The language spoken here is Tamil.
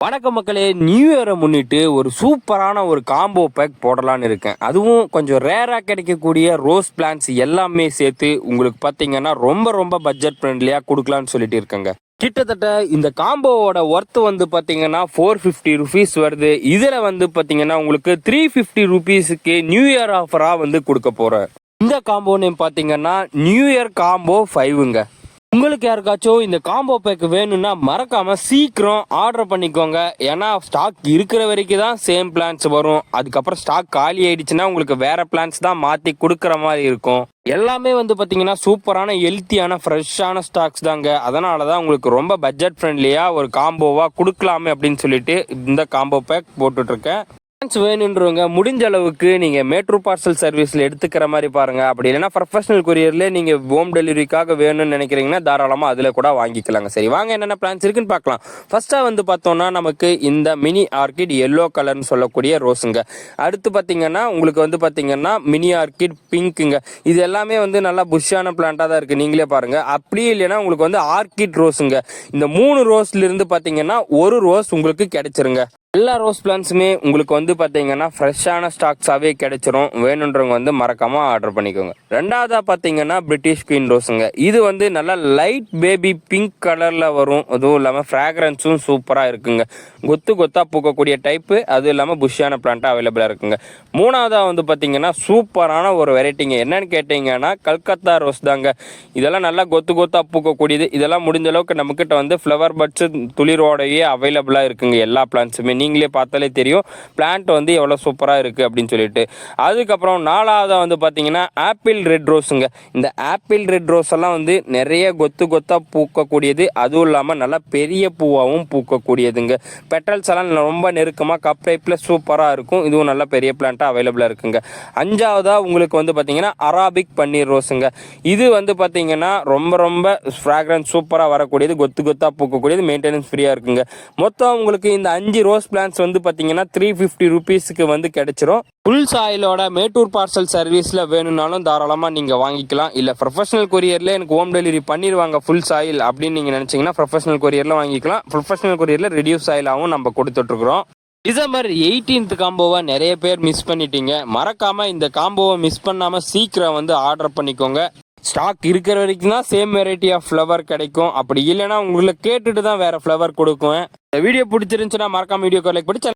வணக்க மக்களே நியூ இயரை முன்னிட்டு ஒரு சூப்பரான ஒரு காம்போ பேக் போடலான்னு இருக்கேன். அதுவும் கொஞ்சம் ரேராக கிடைக்கக்கூடிய ரோஸ் பிளான்ஸ் எல்லாமே சேர்த்து உங்களுக்கு பார்த்தீங்கன்னா ரொம்ப ரொம்ப பட்ஜெட் ஃப்ரெண்ட்லியாக கொடுக்கலான்னு சொல்லிட்டு இருக்கேங்க. கிட்டத்தட்ட இந்த காம்போவோட ஒர்த் வந்து பார்த்தீங்கன்னா ஃபோர் ஃபிஃப்டி ருபீஸ் வருது. இதில் வந்து பார்த்தீங்கன்னா உங்களுக்கு த்ரீ ஃபிஃப்டி ருபீஸுக்கு நியூ இயர் ஆஃபராக வந்து கொடுக்க போகிறேன் இந்த காம்போ நேம் பார்த்தீங்கன்னா நியூ இயர் காம்போ ஃபைவுங்க உங்களுக்கு யாருக்காச்சும் இந்த காம்போ பேக் வேணும்னா மறக்காம சீக்கிரம் ஆர்டர் பண்ணிக்கோங்க. ஏன்னா ஸ்டாக் இருக்கிற வரைக்கும் தான் சேம் பிளான்ஸ் வரும். அதுக்கப்புறம் ஸ்டாக் காலி ஆயிடுச்சுன்னா உங்களுக்கு வேற பிளான்ஸ் தான் மாத்தி கொடுக்குற மாதிரி இருக்கும். எல்லாமே வந்து பாத்தீங்கன்னா சூப்பரான ஹெல்த்தியான ஃப்ரெஷ்ஷான ஸ்டாக்ஸ் தாங்க. அதனால தான் உங்களுக்கு ரொம்ப பட்ஜெட் ஃப்ரெண்ட்லியாக ஒரு காம்போவாக கொடுக்கலாமே அப்படின்னு சொல்லிட்டு இந்த காம்போ பேக் போட்டுட்ருக்கேன் இருக்கேன் வேணுன்றவங்க முடிஞ்ச அளவுக்கு நீங்க மேட்ரோ பார்சல் சர்வீஸ்ல எடுத்துக்கிற மாதிரி பாருங்க. அப்படி இல்லைன்னா ப்ரொஃபஷனல் கொரியர்ல நீங்க ஹோம் டெலிவரிக்காக வேணும்னு நினைக்கிறீங்கன்னா தாராளமா அதுல கூட வாங்கிக்கலாங்க. சரி வாங்க என்னென்ன பிளான்ஸ் இருக்குன்னு பார்க்கலாம். ஃபர்ஸ்டா வந்து பார்த்தோம்னா நமக்கு இந்த மினி ஆர்கிட் எல்லோ கலர்னு சொல்லக்கூடிய ரோஸுங்க அடுத்து பார்த்தீங்கன்னா உங்களுக்கு வந்து பார்த்தீங்கன்னா மினி ஆர்கிட் பிங்க்குங்க இது எல்லாமே வந்து நல்லா புஷ்ஷான பிளான்ட்டாக தான் இருக்கு. நீங்களே பாருங்க. அப்படியே இல்லைன்னா உங்களுக்கு வந்து ஆர்கிட் ரோஸுங்க இந்த மூணு ரோஸ்ல இருந்து பார்த்தீங்கன்னா ஒரு ரோஸ் உங்களுக்கு கிடைச்சிருங்க. எல்லா ரோஸ் பிளான்ஸுமே உங்களுக்கு வந்து பார்த்தீங்கன்னா ஃப்ரெஷ்ஷான ஸ்டாக்ஸாகவே கிடைச்சிரும். வேணுன்றவங்க வந்து மறக்காமல் ஆர்டர் பண்ணிக்கோங்க. ரெண்டாவதாக பார்த்தீங்கன்னா பிரிட்டிஷ் குயின் ரோஸுங்க இது வந்து நல்லா லைட் பேபி பிங்க் கலரில் வரும். அதுவும் இல்லாமல் ஃப்ராக்ரன்ஸும் சூப்பராக இருக்குங்க. கொத்து கொத்தாக பூக்கக்கூடிய டைப்பு அதுவும் இல்லாமல் புஷ்ஷான பிளான்ட்டாக அவைலபிளாக இருக்குங்க. மூணாவதாக வந்து பார்த்தீங்கன்னா சூப்பரான ஒரு வெரைட்டிங்க என்னன்னு கேட்டிங்கன்னா கல்கத்தா ரோஸ் தாங்க. இதெல்லாம் நல்லா கொத்து கொத்தாக பூக்கக்கூடியது. இதெல்லாம் முடிஞ்ச அளவுக்கு நம்மக்கிட்ட வந்து ஃப்ளவர் பட்ஸு துளிரோடையே அவைலபிளாக இருக்குங்க. எல்லா பிளான்ஸுமே நீங்களே பார்த்தாலே தெரியும். பிளான்ட் வந்து எவ்வளோ சூப்பராக இருக்குது அப்படின்னு சொல்லிட்டு. அதுக்கப்புறம் நாலாவதாக வந்து பார்த்தீங்கன்னா ஆப்பிள் ரெட் ரோஸுங்க இந்த ஆப்பிள் ரெட் ரோஸ் எல்லாம் வந்து நிறைய கொத்து கொத்தாக பூக்கக்கூடியது. அதுவும் இல்லாமல் நல்லா பெரிய பூவாகவும் பூக்கக்கூடியதுங்க. பெட்டல்ஸ் எல்லாம் ரொம்ப நெருக்கமாக கப் டைப்பில் சூப்பராக இருக்கும். இதுவும் நல்ல பெரிய பிளான்ட்டாக அவைலபிளாக இருக்குங்க. அஞ்சாவதாக உங்களுக்கு வந்து பார்த்தீங்கன்னா அராபிக் பன்னீர் ரோஸுங்க இது வந்து பார்த்தீங்கன்னா ரொம்ப ரொம்ப ஃப்ராக்ரன்ஸ் சூப்பராக வரக்கூடியது. கொத்து கொத்தாக பூக்கக்கூடியது. மெயின்டெனன்ஸ் ஃப்ரீயாக இருக்குங்க. மொத்தம் உங்களுக்கு இந்த அஞ்சு ரோஸ் பிளான்ஸ் வந்து பார்த்தீங்கன்னா த்ரீ ஃபிஃப்டி ருபீஸுக்கு வந்து கிடைச்சிரும். ஃபுல் சாயிலோட மேட்டூர் பார்சல் சர்வீஸில் வேணும்னாலும் தாராளமாக நீங்கள் வாங்கிக்கலாம். இல்லை ப்ரொஃபஷனல் கொரியரில் எனக்கு ஹோம் டெலிவரி பண்ணிடுவாங்க ஃபுல் சாயில் அப்படின்னு நீங்கள் நினச்சிங்கன்னா ப்ரொஃபஷனல் கொரியரில் வாங்கிக்கலாம். ப்ரொஃபஷனல் கொரியரில் ரெடியூஸ் ஆயிலாகவும் நம்ம கொடுத்துட்ருக்குறோம். டிசம்பர் எயிட்டீன்த் காம்போவை நிறைய பேர் மிஸ் பண்ணிட்டீங்க. மறக்காமல் இந்த காம்போவை மிஸ் பண்ணாமல் சீக்கிரம் வந்து ஆர்டர் பண்ணிக்கோங்க. ஸ்டாக் இருக்கிற வரைக்கும் தான் சேம் வெரைட்டி ஆஃப் ஃப்ளவர் கிடைக்கும். அப்படி இல்லைன்னா உங்களை கேட்டுட்டு தான் வேற ஃப்ளவர் கொடுக்குவேன். இந்த வீடியோ பிடிச்சிருந்துச்சுன்னா மறக்காம வீடியோ லைக் பண்ணி